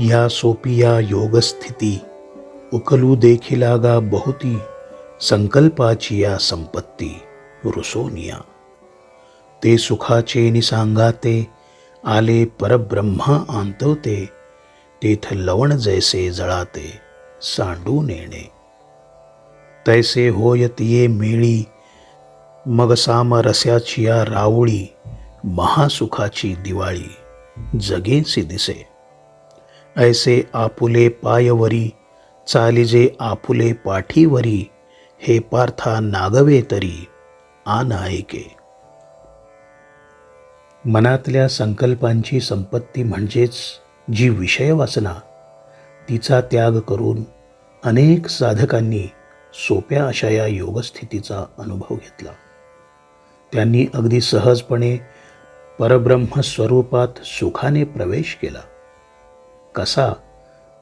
या सोपिया योगस्थिती उकलू देखिलागा बहुती संकल्पाची या संपत्ती रुसोनिया. ते सुखाचे निसांगाते आले परब्रह्मा आंतवते तेथ लवण जैसे जळाते सांडू नेणे. तैसे होयतिये मेळी मग सामरस्याची या रावळी महासुखाची दिवाळी जगेसी दिसे. ऐसे आपुले पायवरी चालिजे आपुले पाठीवरी हे पार्था नागवे तरी आनायके. मनातल्या संकल्पांची संपत्ती म्हणजेच जी विषय वासना तिचा त्याग करून अनेक साधकांनी सोप्या अशा या योगस्थितीचा अनुभव घेतला. त्यांनी अगदी सहजपणे परब्रह्म स्वरूपात सुखाने प्रवेश केला. कसा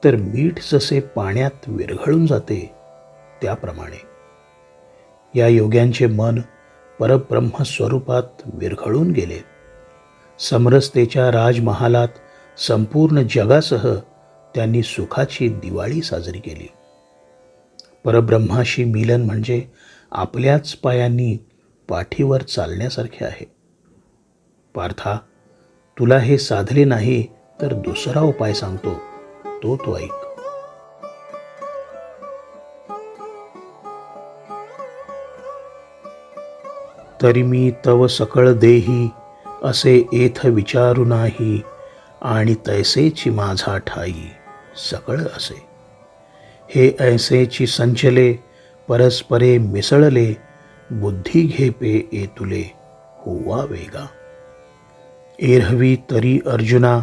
तर मीठ जसे पाण्यात विरघळून जाते त्याप्रमाणे. या योग्यांचे मन परब्रह्म स्वरूपात विरघळून गेले. समरसतेच्या राजमहालात संपूर्ण जगासह त्यांनी सुखाची दिवाळी साजरी केली. परब्रह्माशी मिलन म्हणजे आपल्याच पायांनी पाठीवर चालण्यासारखे आहे. पार्था तुला हे साधले नाही तर दुसरा उपाय सांगतो. तो तो ऐक. तरी मी तव सकळ देही असे एथ विचारू नाही आणि तैसेची माझा ठाई सकळ असे. हे ऐसेची संचले परस्परे मिसळले बुद्धी घेपे ए तुले होवा वेगा. एरहवी तरी अर्जुना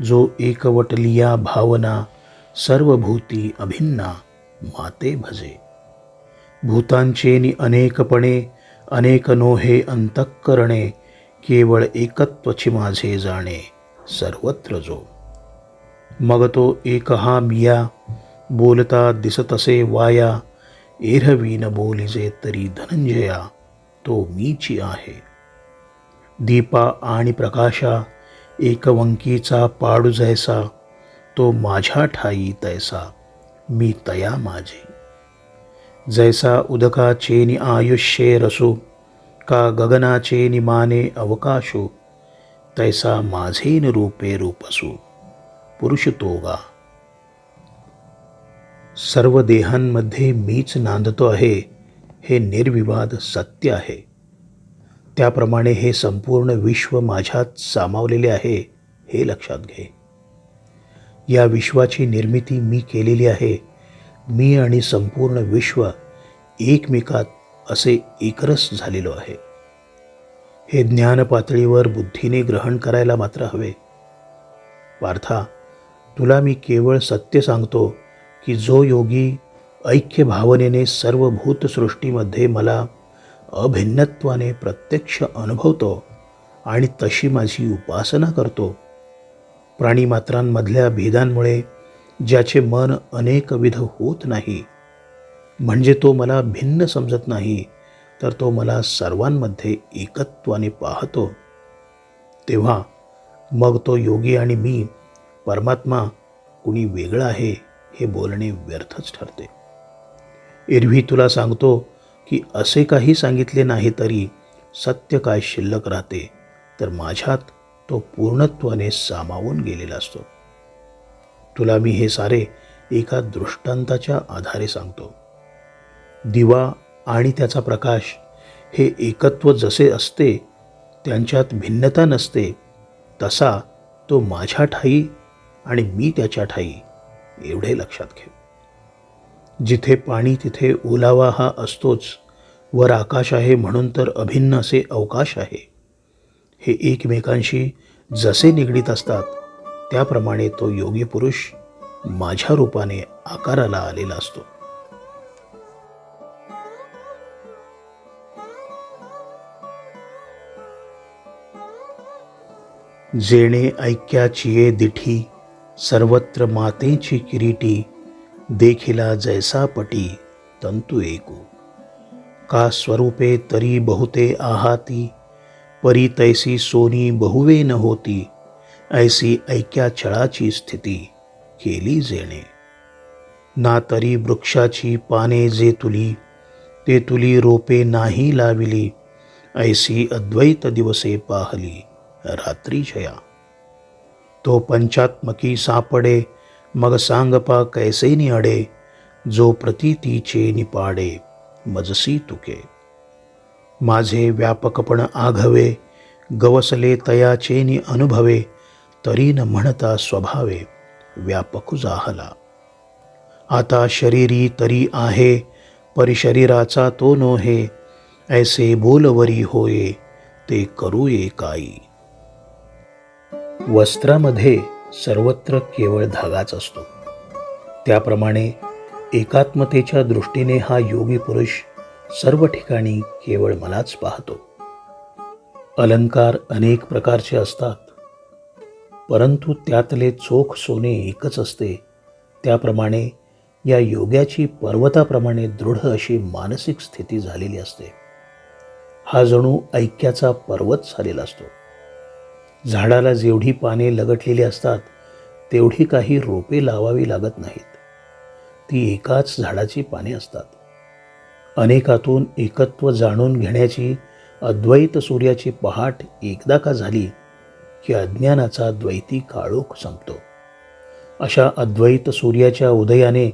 जो एकवटलिया भावना सर्वभूती अभिन्ना माते भजे. भूतांचे नि अनेकपणे अनेक नोहे अंतःकरणे केवळ एकत्वची माझे जाणे सर्वत्र जो. मग तो एक हा मिया बोलता दिसतसे वाया एरवीन बोलिजे तरी धनंजया तो मीची आहे. दीपा आणि प्रकाशा एकवंकीचा पाडू जैसा तो माझ्या ठाई तैसा मी तया माझे. जैसा उदकाचे नि आयुष्ये रसो का गगनाचे निमाने अवकाशो तैसा माझेन रूपे रूपसो पुरुष तोगा. सर्व देहांमध्ये मीच नांदतो आहे हे निर्विवाद सत्य आहे. त्याप्रमाणे हे संपूर्ण विश्व माझ्यात सामावलेले आहे हे लक्षात घे. या विश्वाची निर्मिती मी केलेली आहे. मी आणि संपूर्ण विश्व एकमेकात असे एकरस झालेलो आहे. हे ज्ञान पातळीवर बुद्धीने ग्रहण करायला मात्र हवे. पार्था तुला मी केवळ सत्य सांगतो की जो योगी ऐक्य भावनेने सर्व भूतसृष्टीमध्ये मला अभिन्नत्वाने प्रत्यक्ष अनुभवतो आणि तशी माझी उपासना करतो. प्राणीमात्रांमधल्या भेदांमुळे ज्याचे मन अनेकविध होत नाही म्हणजे तो मला भिन्न समजत नाही तर तो मला सर्वांमध्ये एकत्वाने पाहतो. तेव्हा मग तो योगी आणि मी परमात्मा कुणी वेगळा आहे हे बोलणे व्यर्थच ठरते. एरवी तुला सांगतो की असे काही सांगितले नाही तरी सत्य काय शिल्लक राहते तर माझ्यात तो पूर्णत्वाने सामावून गेलेला असतो. तुला मी हे सारे एका दृष्टांताच्या आधारे सांगतो. दिवा आणि त्याचा प्रकाश हे एकत्व जसे असते त्यांच्यात भिन्नता नसते तसा तो माझ्या ठाई आणि मी त्याच्या ठाई एवढे लक्षात घे. जिथे पाणी तिथे ओलावा हा असतोच वर आकाश आहे म्हणून तर अभिन्न असे अवकाश आहे. हे एकमेकांशी जसे निगडीत असतात त्याप्रमाणे तो योगी पुरुष माझ्या रूपाने आकाराला आलेला असतो. जेणे ऐक्याची दिठी सर्वत्र मातेची किरीटी देखिला जैसा पटी तंतु एकू का स्वरूपे तरी बहुते आहाती परी तैसी सोनी बहुवे न होती ऐसी ऐक्या छळाची स्थिती केली जेणे. ना तरी वृक्षाची पाने जे तुली ते तुली रोपे नाही लाविली ऐसी अद्वैत दिवसे पाहली रात्री जया तो पंचात्मकी सापडे मग सांगपा कैसे अडे जो प्रतीतीचे निपाडे मजसी तुके. माझे व्यापकपण आघवे गवसले तयाचे नि अनुभवे तरी न म्हणता स्वभावे व्यापक जाहला. आता शरीरी तरी आहे परिशरीराचा तो नोहे ऐसे बोलवरी होये ते करू एकाई वस्त्रामध्ये सर्वत्र केवळ धागाच असतो. त्याप्रमाणे एकात्मतेच्या दृष्टीने हा योगी पुरुष सर्व ठिकाणी केवळ मलाच पाहतो. अलंकार अनेक प्रकारचे असतात परंतु त्यातले चोख सोने एकच असते. त्याप्रमाणे या योग्याची पर्वताप्रमाणे दृढ अशी मानसिक स्थिती झालेली असते. हा जणू ऐक्याचा पर्वत झालेला असतो. झाडाला जेवढी पाने लगटलेली असतात तेवढी काही रोपे लावावी लागत नाहीत. ती एकाच झाडाची पाने असतात. अनेकातून एकत्व जाणून घेण्याची अद्वैत सूर्याची पहाट एकदा का झाली की अज्ञानाचा द्वैती काळोख संपतो. अशा अद्वैत सूर्याच्या उदयाने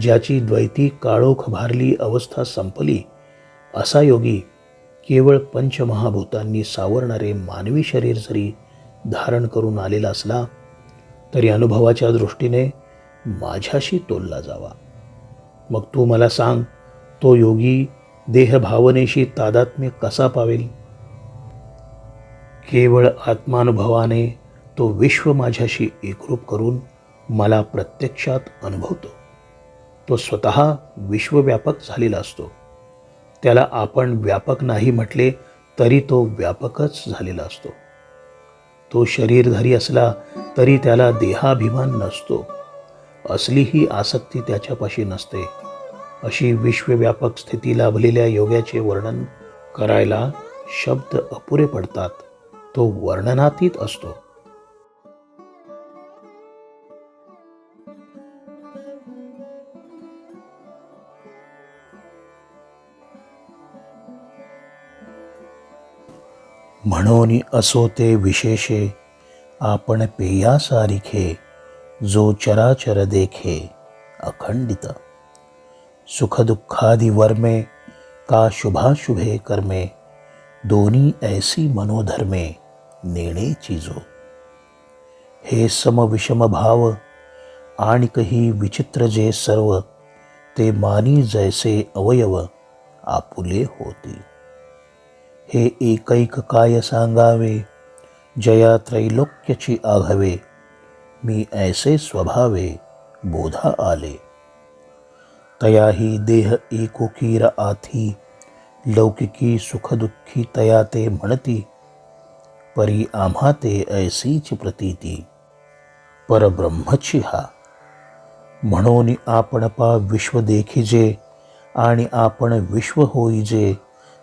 ज्याची द्वैती काळोख भारली अवस्था संपली असा योगी केवळ पंचमहाभूतांनी सावरणारे मानवी शरीर जरी धारण करून आलेला असला तरी अनुभवाच्या दृष्टीने माझ्याशी तोलला जावा. मग तू मला सांग तो योगी देहभावनेशी तादात्म्य कसा पावेल? केवळ आत्मानुभवाने तो विश्व माझ्याशी एकरूप करून मला प्रत्यक्षात अनुभवतो. तो स्वतः विश्वव्यापक झालेला असतो. त्याला आपण व्यापक नाही म्हटले तरी तो व्यापकच झालेला असतो. तो शरीरधारी असला तरी त्याला देहाभिमान नसतो. असलीही आसक्ती त्याच्यापाशी नसते. अशी विश्वव्यापक स्थिती लाभलेल्या योग्याचे वर्णन करायला शब्द अपुरे पडतात. तो वर्णनातीत असतो. म्हणून असो ते विशेषे आपण पेयासारिखे. जो चराचर देखे अखंडित। सुखदुःखादि वर्मे का शुभाशुभे कर्मे दोन्ही ऐसी मनोधर्मे नेणे चिजो। हे समविषम भाव आणि विचित्र जे सर्व ते मानी जैसे अवयव आपुले होती। हे एकैक काय सांगावे जया त्रैलोक्यची आघवे मी ऐसे स्वभावे बोधा आले। तया ही देह एकोकीर आथी, लौकिकी सुखदुःखी तया ते म्हणती परी आम्हा ते ऐसीच प्रतीती। परब्रह्मची हा। म्हणून आपण पा विश्व देखिजे आणि आपण विश्व होईजे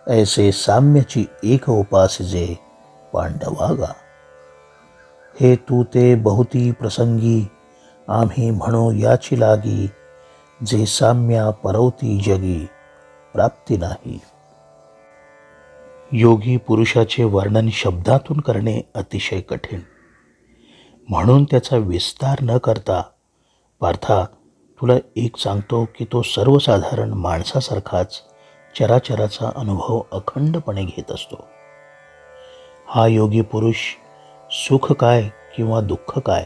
ऐसे साम्यची एक उपासिजे पांडवागा हे तू ते बहुती प्रसंगी आम्ही म्हणू याची लागी जे साम्या परवती जगी प्राप्ती नाही योगी पुरुषाचे वर्णन शब्दातून करणे अतिशय कठीण म्हणून त्याचा विस्तार न करता पार्था तुला एक सांगतो की तो सर्वसाधारण माणसासारखाच चराचराचा अनुभव अखंडपणे घेत असतो हा योगी पुरुष सुख काय किंवा दुःख काय?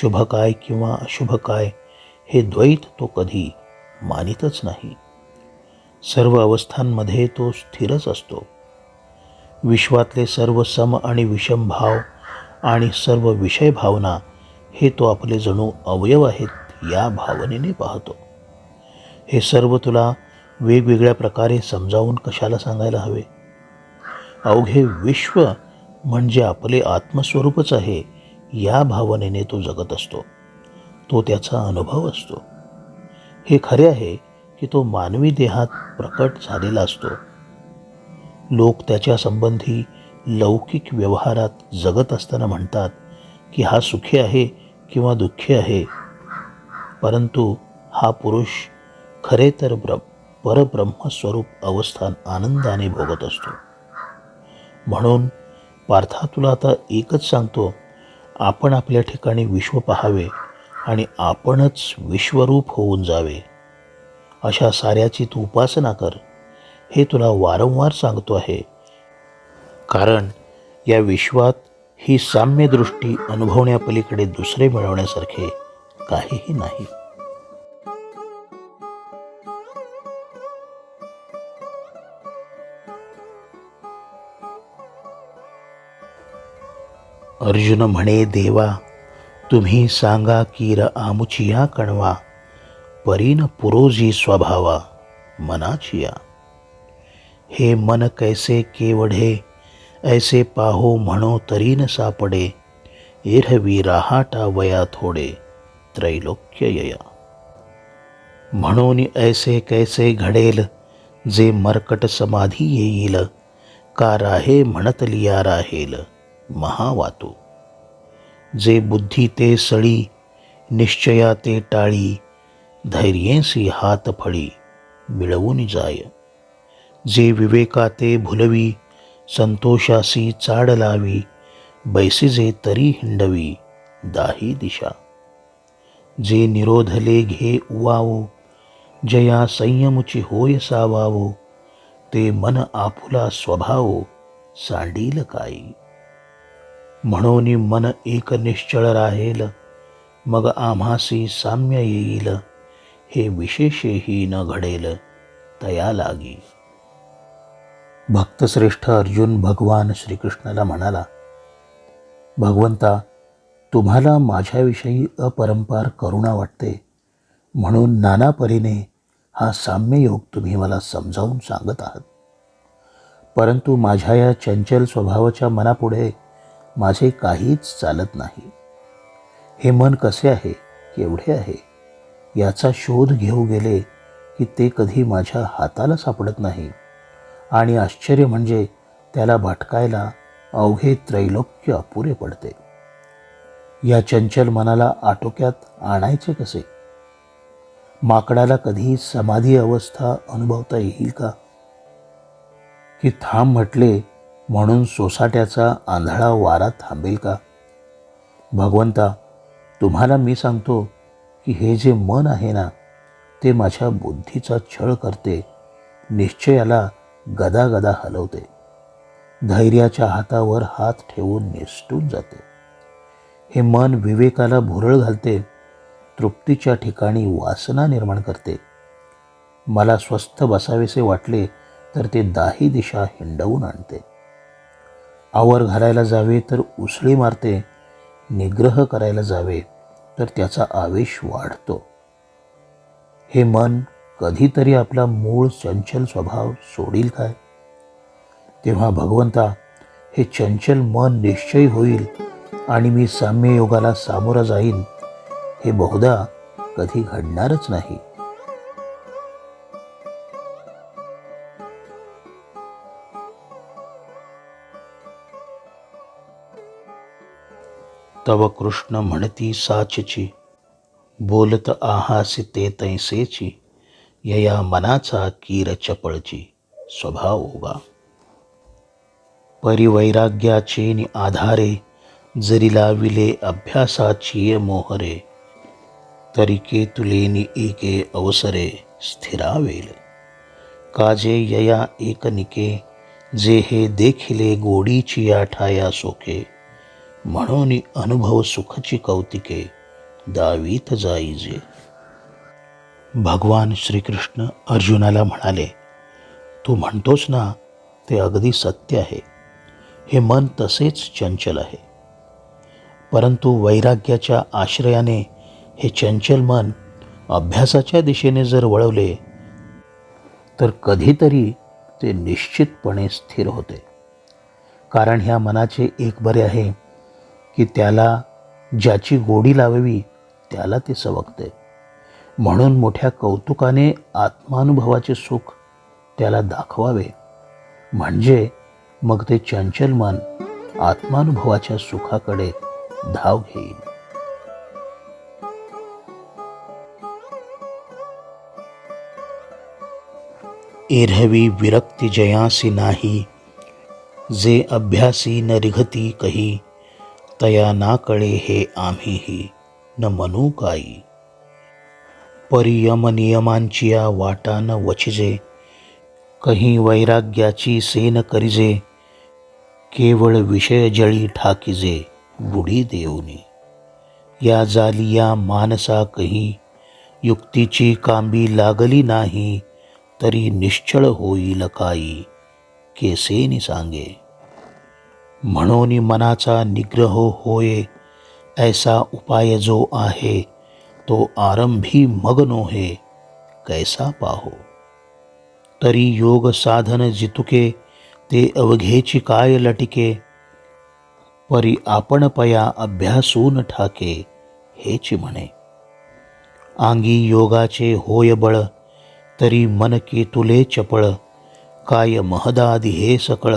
शुभ काय किंवा अशुभ काय? हे द्वैत तो कधी मानितच नाही. सर्व अवस्थांमध्ये तो स्थिरच असतो. विश्वातले सर्व सम आणि विषम भाव आणि सर्व विषय भावना हे तो आपले जणू अवयव आहेत या भावनेने पाहतो. हे सर्व तुला वेगवेगळ्या प्रकारे समजावून कशाला सांगायला हवे? अवघे विश्व म्हणजे आपले आत्मस्वरूपच आहे या भावनेने तो जगत असतो. तो त्याचा अनुभव असतो. हे खरे आहे की तो मानवी देहात प्रकट झालेला असतो. लोक त्याच्या संबंधी लौकिक व्यवहारात जगत असताना म्हणतात की हा सुखी आहे किंवा दुःखी आहे. परंतु हा पुरुष खरे तर ब्र परब्रह्मस्वरूप अवस्थान आनंदाने भोगत असतो. म्हणून पार्था तुला आता एकच सांगतो. आपण आपल्या ठिकाणी विश्व पहावे आणि आपणच विश्वरूप होऊन जावे. अशा साऱ्याची तू उपासना कर. हे तुला वारंवार सांगतो आहे. कारण या विश्वात ही साम्यदृष्टी अनुभवण्यापलीकडे दुसरे मिळवण्यासारखे काहीही नाही. अर्जुन म्हणे देवा तुम्ही सांगा कीर आमुचिया कणवा परीन पुरोजी स्वभावा मनाचिया. हे मन कैसे केवढे ऐसे पाहो म्हणो तरीन सापडे एरवी राहाटा वया थोडे त्रैलोक्य यया. म्हणून ऐसे कैसे घडेल जे मरकट समाधी येईल का राहे म्हणतलिया राहेल? महावातू. जे बुद्धी ते सळी निश्चया ते टाळी धैर्येसी हात फळी मिळवून जाय. जे विवेका ते भुलवी संतोषासी चाड लावी बैसिजे तरी हिंडवी दाही दिशा. जे निरोधले घे उवावो जया संयमुची होय सावावो ते मन आपुला स्वभावो सांडील काही म्हणून मन एक निश्चळ राहील. मग आम्हासी साम्य येईल. हे विशेषही न घडेल. तया लागी. भक्तश्रेष्ठ अर्जुन भगवान श्रीकृष्णाला म्हणाला भगवंता तुम्हाला माझ्याविषयी अपरंपार करुणा वाटते. म्हणून नाना परीने हा साम्ययोग तुम्ही मला समजावून सांगत आहात. परंतु माझ्या या चंचल स्वभावाच्या मनापुढे माझे काहीच चालत नाही. हे मन कसे आहे केवढे आहे? याचा शोध घेऊ गेले की ते कधी माझ्या हाताला सापडत नाही. आणि आश्चर्य म्हणजे त्याला भटकायला अवघे त्रैलोक्य अपुरे पडते. या चंचल मनाला आटोक्यात आणायचे कसे? माकडाला कधी समाधी अवस्था अनुभवता येईल का? की थांब म्हटले म्हणून सोसाट्याचा आंधळा वारा थांबेल का? भगवंता तुम्हाला मी सांगतो की हे जे मन आहे ना ते माझ्या बुद्धीचा छळ करते निश्चयाला गदा गदा हलवते. धैर्याच्या हातावर हात ठेवून निसटून जाते. हे मन विवेकाला भुरळ घालते तृप्तीच्या ठिकाणी वासना निर्माण करते. मला स्वस्थ बसावेसे वाटले तर ते दाही दिशा हिंडवून आणते. आवर घालायला जावे तर उसळी मारते निग्रह करायला जावे तर त्याचा आवेश वाढतो. हे मन कधीतरी आपला मूळ चंचल स्वभाव सोडील काय? तेव्हा भगवंता हे चंचल मन निश्चय होईल आणि मी साम्ययोगाला सामोरा जाईन हे बहुधा कधी घडणारच नाही. तव कृष्ण म्हणती साचची. बोलत आहासी ते तैसेची. यया मनाचा कीर चपळची. स्वभाव होगा परिवैराग्याचे नि आधारे जरी लाविले अभ्यासाची मोहरे तरी नि एके अवसरे स्थिरावेल. काजे यया एकनिके जे हे देखिले गोडीची आठाया सोके म्हणून अनुभव सुखची कौतिके दावीत जाईजे. भगवान श्रीकृष्ण अर्जुनाला म्हणाले तू म्हणतोस ना ते अगदी सत्य आहे. हे मन तसेच चंचल आहे. परंतु वैराग्याच्या आश्रयाने हे चंचल मन अभ्यासाच्या दिशेने जर वळवले तर कधीतरी ते निश्चितपणे स्थिर होते. कारण ह्या मनाचे एक बरे आहे की त्याला ज्याची गोडी लावावी त्याला ते सवकते म्हणून मोठ्या कौतुकाने आत्मानुभवाचे सुख त्याला दाखवावे. म्हणजे मग ते चंचल मन आत्मानुभवाच्या सुखाकडे धाव घेईल. एरवी विरक्ती जयासी नाही जे अभ्यासी न रिघती कही. तया ना कळे हे आम्हीही न म्हणू काही. परियम नियमांची या वाटा न वचिजे कही वैराग्याची सेन करिजे केवळ विषय जळी ठाकिजे बुडी देऊनी. या जालिया मानसा कही युक्तीची कांबी लागली नाही तरी निश्चळ होईल काही केसेनी सांगे. म्हणून मनाचा निग्रह होय ऐसा उपाय जो आहे तो आरंभी मग्नो हे कैसा पाहो? तरी योग साधन जितुके ते अवघेची काय लटिके? परी आपण पया अभ्यासून ठाके हेची म्हणे. आंगी योगाचे होय बळ तरी मन की तुले चपळ काय महदादी हे सकळ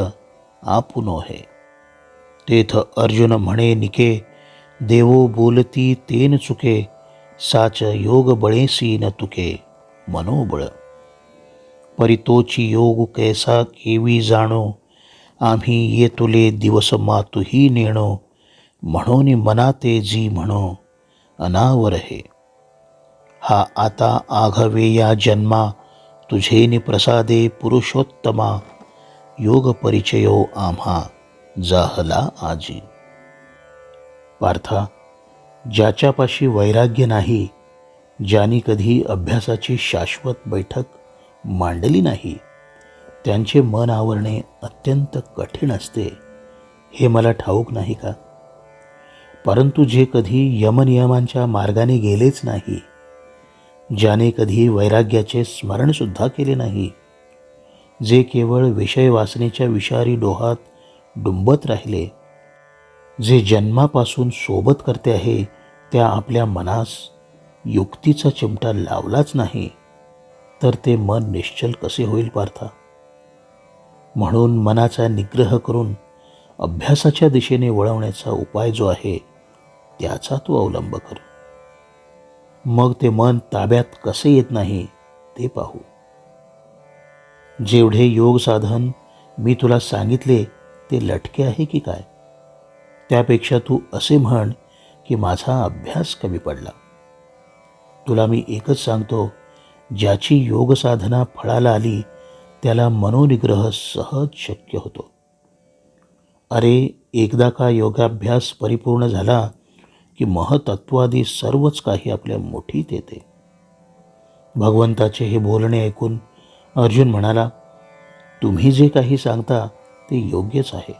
आपुनो हे तेथ अर्जुन म्हणे निके देवो बोलती तेन चुके साच योग बळेसी न तुके. मनोबळ. परितोची योग कैसा केवी जाणो आम्ही ये तुले दिवस मातुही नेणो म्हणून मनाते जी म्हणो अनावर हे. हा आता आघवे या जन्मा तुझेनि प्रसादे पुरुषोत्तमा योग परिचयो आम्हा. जाहला आजी. पार्था ज्याच्यापाशी वैराग्य नाही ज्यानी कधी अभ्यासाची शाश्वत बैठक मांडली नाही त्यांचे मन आवरणे अत्यंत कठीण असते हे मला ठाऊक नाही का? परंतु जे कधी यमनियमांच्या मार्गाने गेलेच नाही ज्याने कधी वैराग्याचे स्मरणसुद्धा केले नाही जे केवळ विषय वासनेच्या विषारी डोहात डुंबत राहिले. जे जन्मापासून सोबत करते आहे त्या आपल्या मनास युक्तीचा चिमटा लावलाच नाही तर ते मन निश्चल कसे होईल पार्था? म्हणून मनाचा निग्रह करून अभ्यासाच्या दिशेने वळवण्याचा उपाय जो आहे त्याचा तू अवलंब कर. मग ते मन ताब्यात कसे येत नाही ते पाहू. जेवढे योग साधन मी तुला सांगितले ते लटके आहे की काय? त्यापेक्षा तू असे म्हण की माझा अभ्यास कमी पडला. तुला मी एकच सांगतो ज्याची योगसाधना फळाला आली त्याला मनोनिग्रह सहज शक्य होतो. अरे एकदा का योगाभ्यास परिपूर्ण झाला की महतत्वादी सर्वच काही आपल्या मुठीत येते. भगवंताचे हे बोलणे ऐकून अर्जुन म्हणाला तुम्ही जे काही सांगता ते योग्यच आहे.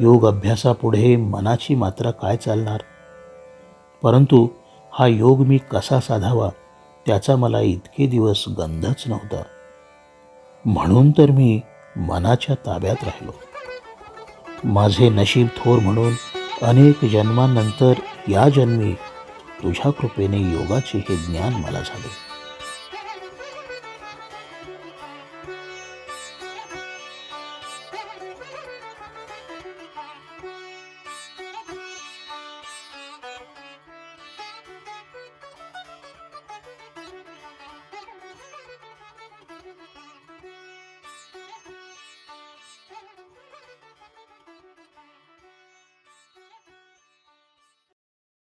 योग अभ्यासापुढे मनाची मात्रा काय चालणार? परंतु हा योग मी कसा साधावा त्याचा मला इतके दिवस गंधच नव्हता. म्हणून तर मी मनाच्या ताब्यात राहिलो. माझे नशीब थोर म्हणून अनेक जन्मानंतर या जन्मी तुझ्या कृपेने योगाचे हे ज्ञान मला झाले.